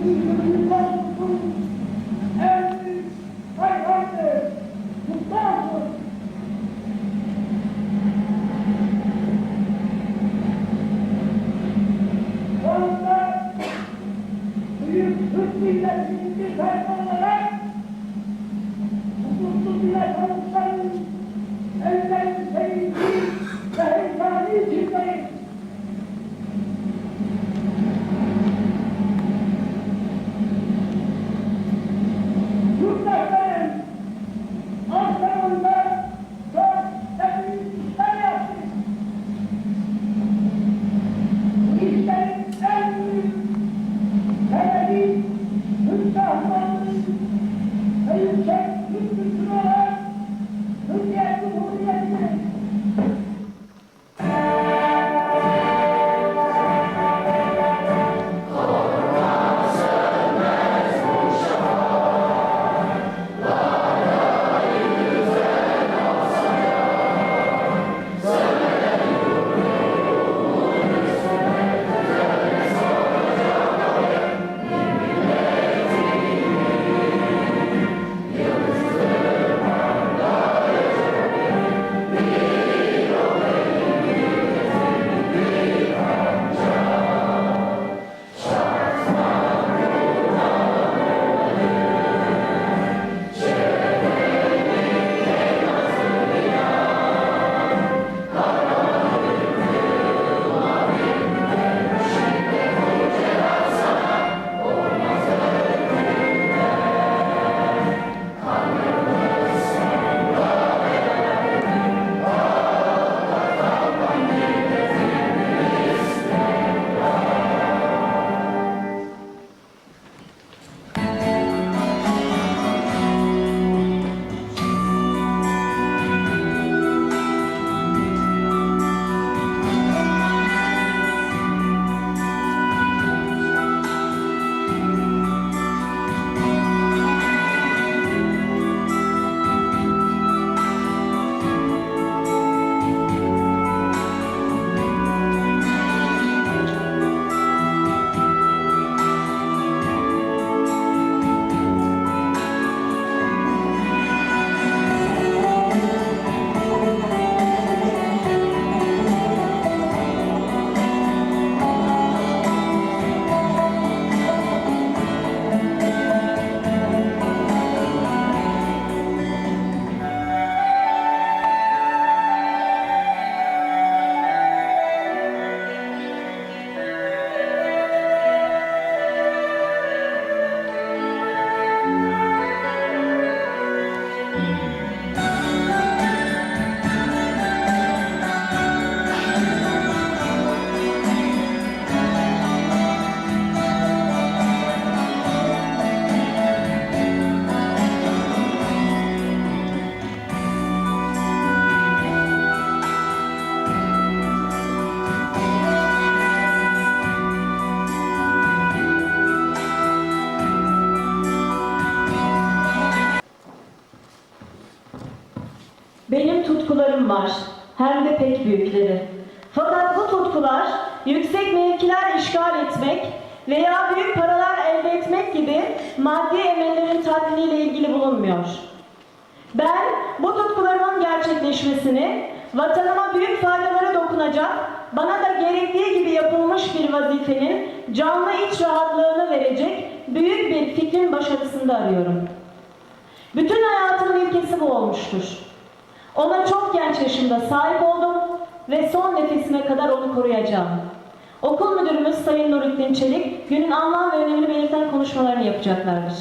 Büyük yüksek Türk kültürü olan Türkiye Cumhuriyeti'nin tutkularım var, hem de pek büyükleri. Fakat bu tutkular yüksek mevkiler işgal etmek veya büyük paralar elde etmek gibi maddi emellerin tatminiyle ilgili bulunmuyor. Ben bu tutkularımın gerçekleşmesini, vatanıma büyük faydaları dokunacak, bana da gerektiği gibi yapılmış bir vazifenin canlı iç rahatlığını verecek büyük bir fikrin başarısında arıyorum. Bütün hayatımın ilkesi bu olmuştur. Ona çok genç yaşımda sahip oldum ve son nefesime kadar onu koruyacağım. Okul müdürümüz Sayın Nurettin Çelik, günün anlam ve önemini belirten konuşmalarını yapacaklardır.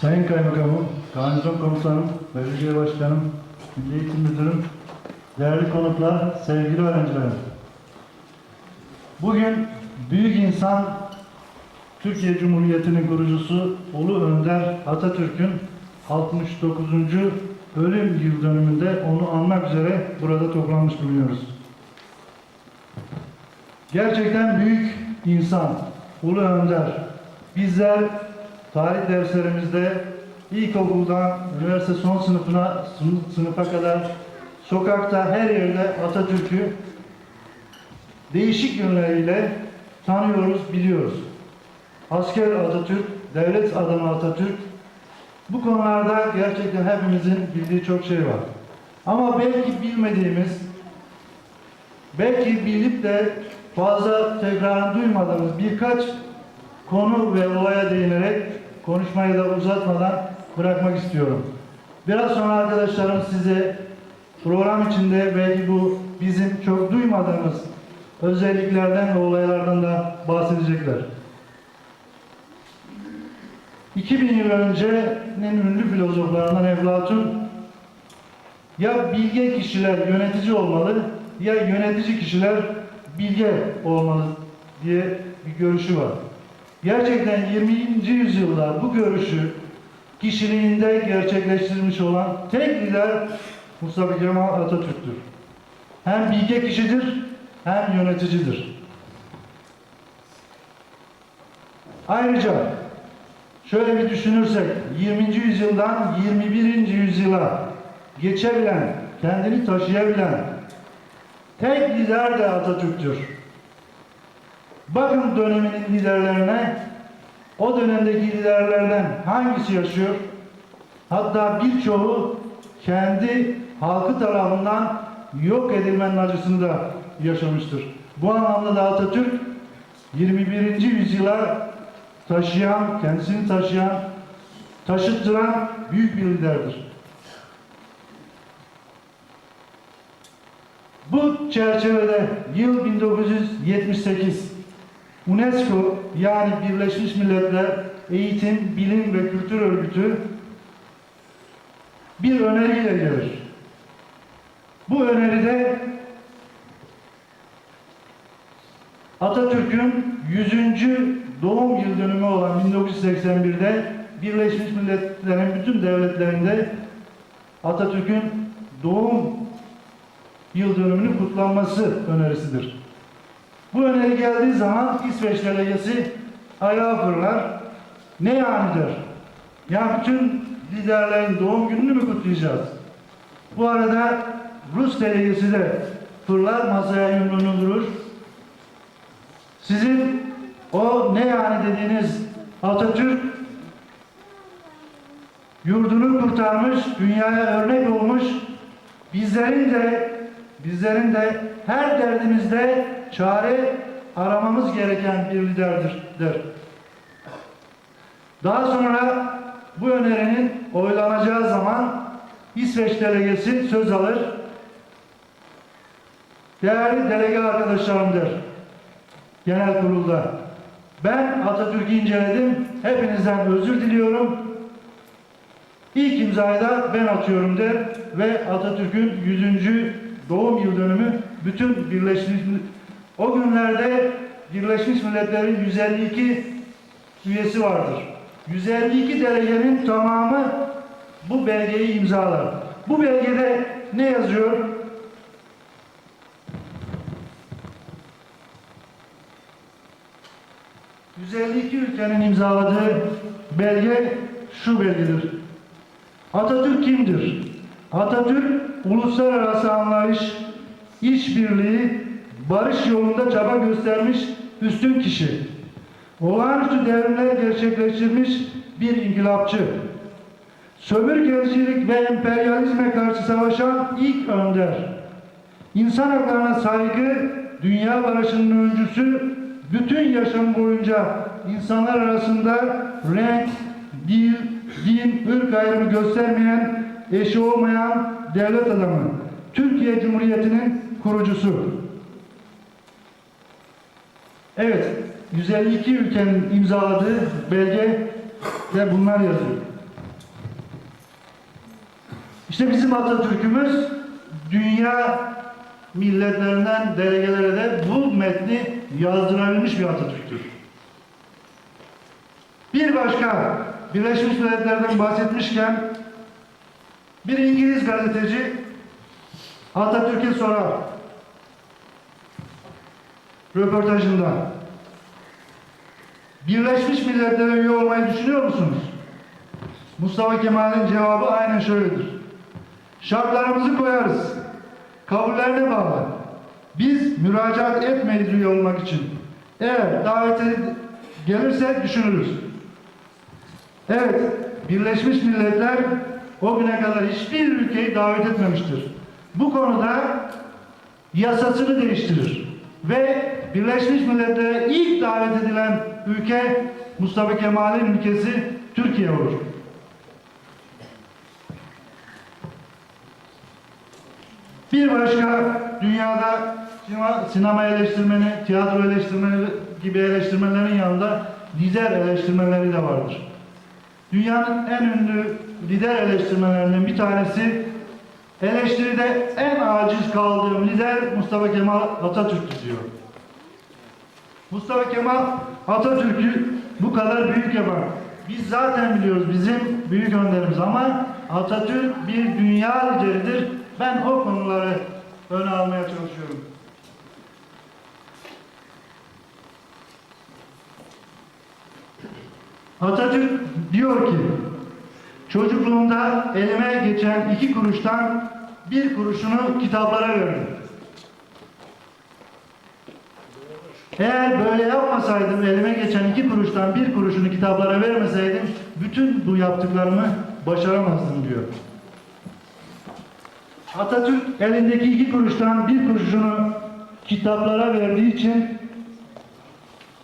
Sayın Kaymakamım, Garnizon Komutanım, Belediye Başkanım, Milli Eğitim Müdürüm, değerli konuklar, sevgili öğrencilerim. Bugün büyük insan, Türkiye Cumhuriyeti'nin kurucusu Ulu Önder Atatürk'ün 69. ölüm yıl dönümünde onu anmak üzere burada toplanmış bulunuyoruz. Gerçekten büyük insan, Ulu Önder. Bizler tarih derslerimizde ilkokuldan üniversite son sınıfına sınıf- sınıfa kadar sokakta her yerde Atatürk'ü değişik yönleriyle tanıyoruz, biliyoruz. Asker Atatürk, devlet adamı Atatürk. Bu konularda gerçekten hepimizin bildiği çok şey var. Ama belki bilmediğimiz, belki bilip de fazla tekrar duymadığımız birkaç konu ve olaya değinerek konuşmayı da uzatmadan bırakmak istiyorum. Biraz sonra arkadaşlarım size program içinde belki bu bizim çok duymadığımız özelliklerden ve olaylardan da bahsedecekler. 2000 yıl öncenin ünlü filozoflarından Eflatun ya bilge kişiler yönetici olmalı ya yönetici kişiler bilge olmalı diye bir görüşü var. Gerçekten 20. yüzyılda bu görüşü kişiliğinde gerçekleştirmiş olan tek lider Mustafa Kemal Atatürk'tür. Hem bilge kişidir hem yöneticidir. Ayrıca şöyle bir düşünürsek 20. yüzyıldan 21. yüzyıla geçebilen, kendini taşıyabilen tek lider de Atatürk'tür. Bakın döneminin liderlerine, o dönemdeki liderlerden hangisi yaşıyor? Hatta birçoğu kendi halkı tarafından yok edilmenin acısını da yaşamıştır. Bu anlamda da Atatürk 21. yüzyıla taşıyan, kendisini taşıyan, taşıttıran büyük bir liderdir. Bu çerçevede yıl 1978 UNESCO yani Birleşmiş Milletler Eğitim, Bilim ve Kültür Örgütü bir öneriyle gelir. Bu öneride Atatürk'ün 100. doğum yıl dönümü olan 1981'de Birleşmiş Milletler'in bütün devletlerinde Atatürk'ün doğum yıl dönümünün kutlanması önerisidir. Bu öneri geldiği zaman İsveç delegesi ayağa fırlar. Ne yani der. Ya bütün liderlerin doğum gününü mü kutlayacağız? Bu arada Rus delegesi de fırlar masaya yumruğunu durur. Sizin o ne yani dediğiniz Atatürk yurdunu kurtarmış, dünyaya örnek olmuş, bizlerin de bizlerin de her derdimizde çare aramamız gereken bir liderdir der. Daha sonra bu önerinin oylanacağı zaman İsveç delegesi söz alır. Değerli delege arkadaşlarım der. Genel kurulda. Ben Atatürk'ü inceledim. Hepinizden özür diliyorum. İlk imzayı da ben atıyorum der ve Atatürk'ün 100. doğum yıl dönümü bütün Birleşmiş o günlerde Birleşmiş Milletler'in 152 üyesi vardır. 152 delegenin tamamı bu belgeyi imzalar. Bu belgede ne yazıyor? ...152 ülkenin imzaladığı belge şu belgedir. Atatürk kimdir? Atatürk uluslararası anlayış, işbirliği, barış yolunda çaba göstermiş üstün kişi. Olağanüstü devrimler gerçekleştirmiş bir inkılapçı. Sömürgecilik ve emperyalizme karşı savaşan ilk önder. İnsan haklarına saygı, dünya barışının öncüsü, bütün yaşam boyunca insanlar arasında renk, dil, din, ırk ayrımı göstermeyen, eşi olmayan devlet adamı. Türkiye Cumhuriyeti'nin kurucusu. Evet, 152 ülkenin imzaladığı belge ve bunlar yazıyor. İşte bizim Atatürk'ümüz dünya milletlerinden delegelere de bu metni yazdırabilmiş bir Atatürk'tür. Bir başka Birleşmiş Milletler'den bahsetmişken bir İngiliz gazeteci Atatürk'e sorar röportajında Birleşmiş Milletler'e üye olmayı düşünüyor musunuz? Mustafa Kemal'in cevabı aynen şöyledir. Şartlarımızı koyarız. Kabullerine bağlı. Biz müracaat etmeyiz üye olmak için. Eğer davet ed- gelirse düşünürüz. Evet, Birleşmiş Milletler o güne kadar hiçbir ülkeyi davet etmemiştir. Bu konuda yasasını değiştirir. Ve Birleşmiş Milletler'e ilk davet edilen ülke Mustafa Kemal'in ülkesi Türkiye olur. Bir başka dünyada sinema, eleştirmeni, tiyatro eleştirmeni gibi eleştirmenlerin yanında lider eleştirmenleri de vardır. Dünyanın en ünlü lider eleştirmenlerinden bir tanesi eleştiride en aciz kaldığım lider Mustafa Kemal Atatürk'tü diyor. Mustafa Kemal Atatürk'ü bu kadar büyük yapan. Biz zaten biliyoruz bizim büyük önderimiz ama Atatürk bir dünya lideridir. Ben o konuları öne almaya çalışıyorum. Atatürk diyor ki çocukluğumda elime geçen iki kuruştan bir kuruşunu kitaplara verdim. Eğer böyle yapmasaydım, elime geçen iki kuruştan bir kuruşunu kitaplara vermeseydim, bütün bu yaptıklarımı başaramazdım diyor. Atatürk elindeki iki kuruştan bir kuruşunu kitaplara verdiği için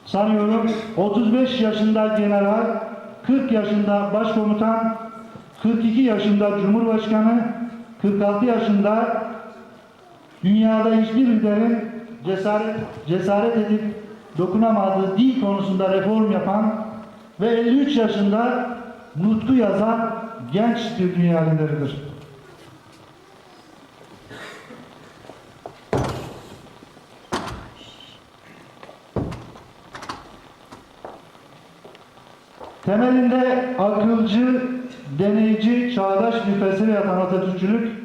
sanıyorum 35 yaşında general, 40 yaşında başkomutan, 42 yaşında cumhurbaşkanı, 46 yaşında dünyada hiçbir liderin cesaret, cesaret edip dokunamadığı dil konusunda reform yapan ve 53 yaşında nutku yazan genç bir dünya lideridir. Temelinde akılcı, deneyici, çağdaş bir felsefe yatan Atatürkçülük,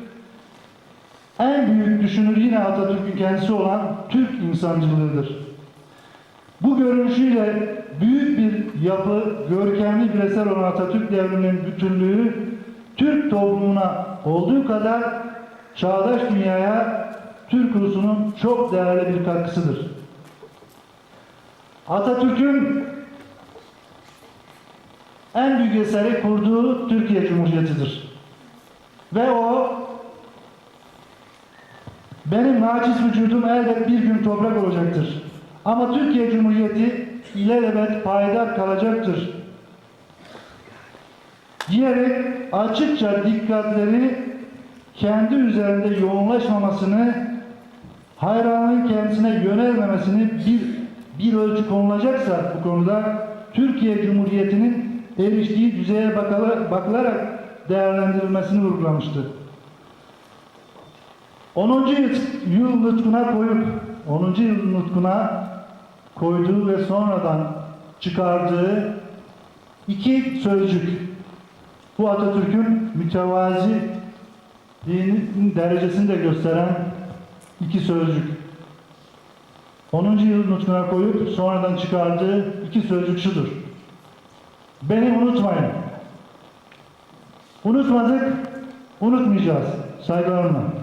en büyük düşünür yine Atatürk'ün kendisi olan Türk insancılığıdır. Bu görünüşüyle büyük bir yapı, görkemli bir eser olan Atatürk devrinin bütünlüğü, Türk toplumuna olduğu kadar çağdaş dünyaya Türk ulusunun çok değerli bir katkısıdır. Atatürk'ün en büyük eseri kurduğu Türkiye Cumhuriyeti'dir. Ve o benim naciz vücudum elbet bir gün toprak olacaktır. Ama Türkiye Cumhuriyeti ilelebet payidar kalacaktır. Diyerek açıkça dikkatleri kendi üzerinde yoğunlaşmamasını, hayranın kendisine yönelmemesini bir, bir ölçü konulacaksa bu konuda Türkiye Cumhuriyeti'nin eriştiği düzeye bakala- bakılarak değerlendirilmesini vurgulamıştı. 10. yıl nutkuna koyup 10. yıl nutkuna koyduğu ve sonradan çıkardığı iki sözcük bu Atatürk'ün mütevazi dinin derecesini de gösteren iki sözcük. 10. yıl nutkuna koyup sonradan çıkardığı iki sözcük şudur. Beni unutmayın. Unutmadık, unutmayacağız. Saygılarımla.